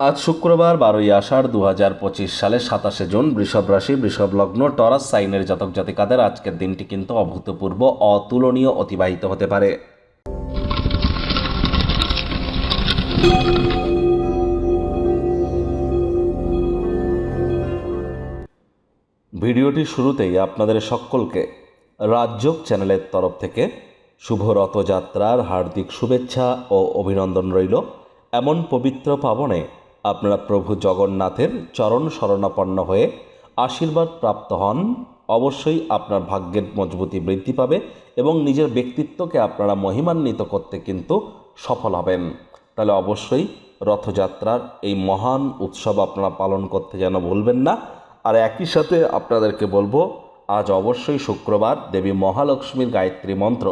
আজ শুক্রবার বারোই আষাঢ় দু হাজার পঁচিশ সালে সাতাশে জুন বৃষভ রাশি, বৃষভ লগ্ন, টরাস, সাইনের জাতক জাতিকাদের আজকের দিনটি কিন্তু অভূতপূর্ব, অতুলনীয়, অতিবাহিত হতে পারে। ভিডিওটি শুরুতেই আপনাদের সকলকে রাজযোগ চ্যানেলের তরফ থেকে শুভ রথযাত্রার হার্দিক শুভেচ্ছা ও অভিনন্দন রইল। এমন পবিত্র পাবনে আপনারা প্রভু জগন্নাথের চরণ শরণাপন্ন হয়ে আশীর্বাদ প্রাপ্ত হন। অবশ্যই আপনার ভাগ্যের মজবুতি বৃদ্ধি পাবে এবং নিজের ব্যক্তিত্বকে আপনারা মহিমান্বিত করতে কিন্তু সফল হবেন। তাহলে অবশ্যই রথযাত্রার এই মহান উৎসব আপনারা পালন করতে যেন ভুলবেন না। আর একই সাথে আপনাদেরকে বলব, আজ অবশ্যই শুক্রবার দেবী মহালক্ষ্মীর গায়ত্রী মন্ত্র।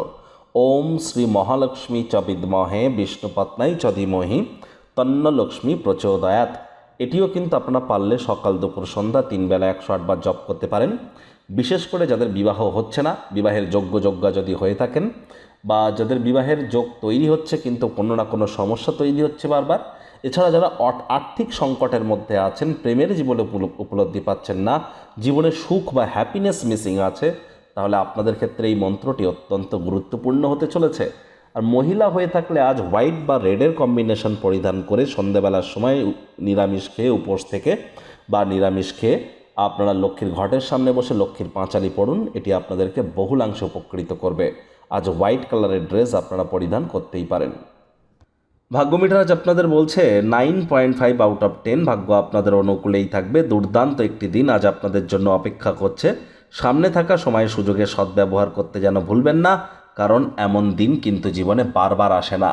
ওম শ্রী মহালক্ষ্মী চ বিদ্মহে বিষ্ণুপত্নাই চ ধীমহি। তন্ন লক্ষ্মী প্রচোদয়াত। এটিও কিন্তু আপনারা পারলে সকাল দুপুর সন্ধ্যা তিন বেলা একশো আটবার জপ করতে পারেন। বিশেষ করে যাদের বিবাহ হচ্ছে না, বিবাহের যোগ্য যোগ্যা যদি হয়ে থাকেন বা যাদের বিবাহের যোগ তৈরি হচ্ছে কিন্তু কোনো না কোনো সমস্যা তৈরি হচ্ছে বারবার, এছাড়া যারা আর্থিক সংকটের মধ্যে আছেন, প্রেমের জীবনে উপল- উপলব্ধি পাচ্ছেন না, জীবনে সুখ বা হ্যাপিনেস মিসিং আছে, তাহলে আপনাদের ক্ষেত্রে এই মন্ত্রটি অত্যন্ত গুরুত্বপূর্ণ হতে চলেছে। আর মহিলা হয়ে থাকলে আজ হোয়াইট বা রেডের কম্বিনেশন পরিধান করে সন্ধেবেলার সময় নিরামিষ খেয়ে উপোস থেকে বা নিরামিষ খেয়ে আপনারা লক্ষ্মীর ঘটের সামনে বসে লক্ষ্মীর পাঁচালি পড়ুন, এটি আপনাদেরকে বহুলাংশে উপকৃত করবে। আজ হোয়াইট কালারের ড্রেস আপনারা পরিধান করতেই পারেন। ভাগ্যমিটার আজ আপনাদের বলছে, nine point five out of ten ভাগ্য আপনাদের অনুকূলেই থাকবে। দুর্দান্ত একটি দিন আজ আপনাদের জন্য অপেক্ষা করছে। সামনে থাকা সময় সুযোগে সদ্ব্যবহার করতে যেন ভুলবেন না। কারণ এমন দিন কিন্তু জীবনে বারবার আসে না।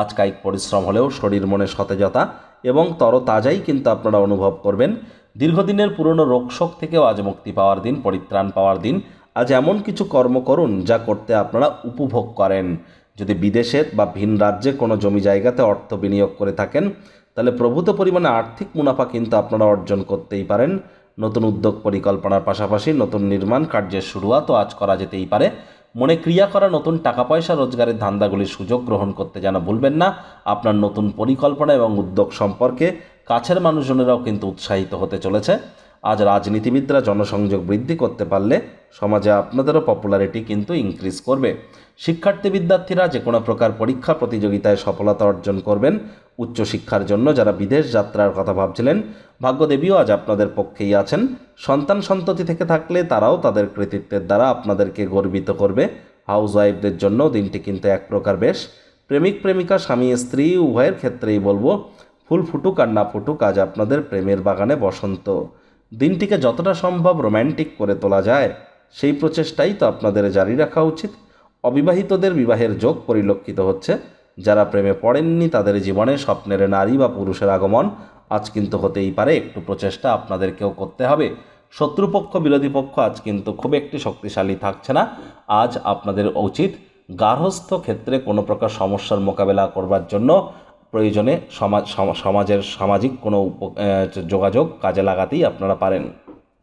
আজ কায়িক পরিশ্রম হলেও শরীর মনে সতেজতা এবং তরতাজাই কিন্তু আপনারা অনুভব করবেন। দীর্ঘদিনের পুরনো রোগশোক থেকেও আজ মুক্তি পাওয়ার দিন, পরিত্রাণ পাওয়ার দিন। আজ এমন কিছু কর্ম করুন যা করতে আপনারা উপভোগ করেন। যদি বিদেশের বা ভিন রাজ্যে কোনো জমি জায়গাতে অর্থ বিনিয়োগ করে থাকেন, তাহলে প্রভূত পরিমাণে আর্থিক মুনাফা কিন্তু আপনারা অর্জন করতেই পারেন। নতুন উদ্যোগ পরিকল্পনার পাশাপাশি নতুন নির্মাণ কার্যের শুরুয়াতও আজ করা যেতেই পারে। মনে ক্রিয়া করা নতুন টাকা পয়সা রোজগারের ধান্দাগুলির সুযোগ গ্রহণ করতে যেন ভুলবেন না। আপনার নতুন পরিকল্পনা এবং উদ্যোগ সম্পর্কে কাছের মানুষজনেরাও কিন্তু উৎসাহিত হতে চলেছে। আজ রাজনীতিবিদরা জনসংযোগ বৃদ্ধি করতে পারলে সমাজে আপনাদেরও পপুলারিটি কিন্তু ইনক্রিজ করবে। শিক্ষার্থী বিদ্যার্থীরা যে কোনো প্রকার পরীক্ষা প্রতিযোগিতায় সফলতা অর্জন করবেন। উচ্চশিক্ষার জন্য যারা বিদেশ যাত্রার কথা ভাবছিলেন, ভাগ্যদেবীও আজ আপনাদের পক্ষেই আছেন। সন্তান সন্ততি থেকে থাকলে তারাও তাদের কৃতিত্বের দ্বারা আপনাদেরকে গর্বিত করবে। হাউস ওয়াইফদের জন্য দিনটি কিন্তু এক প্রকার বেশ। প্রেমিক, প্রেমিকা, স্বামী, স্ত্রী, উভয়ের ক্ষেত্রেই বলব, ফুল ফুটুক আর না ফুটুক, আজ আপনাদের প্রেমের বাগানে বসন্ত। দিনটিকে যতটা সম্ভব রোম্যান্টিক করে তোলা যায়, সেই প্রচেষ্টাই তো আপনাদের জারি রাখা উচিত। অবিবাহিতদের বিবাহের যোগ পরিলক্ষিত হচ্ছে। যারা প্রেমে পড়েননি, তাদের জীবনে স্বপ্নের নারী বা পুরুষের আগমন আজ কিন্তু হতেই পারে। একটু প্রচেষ্টা আপনাদেরকেও করতে হবে। শত্রুপক্ষ, বিরোধী পক্ষ আজ কিন্তু খুব একটি শক্তিশালী থাকছে না। আজ আপনাদের উচিত গার্হস্থ ক্ষেত্রে কোনো প্রকার সমস্যার মোকাবেলা করবার জন্য প্রয়োজনে সমাজ সম- সমাজের সামাজিক কোনো যোগাযোগ কাজে লাগাতেই আপনারা পারেন।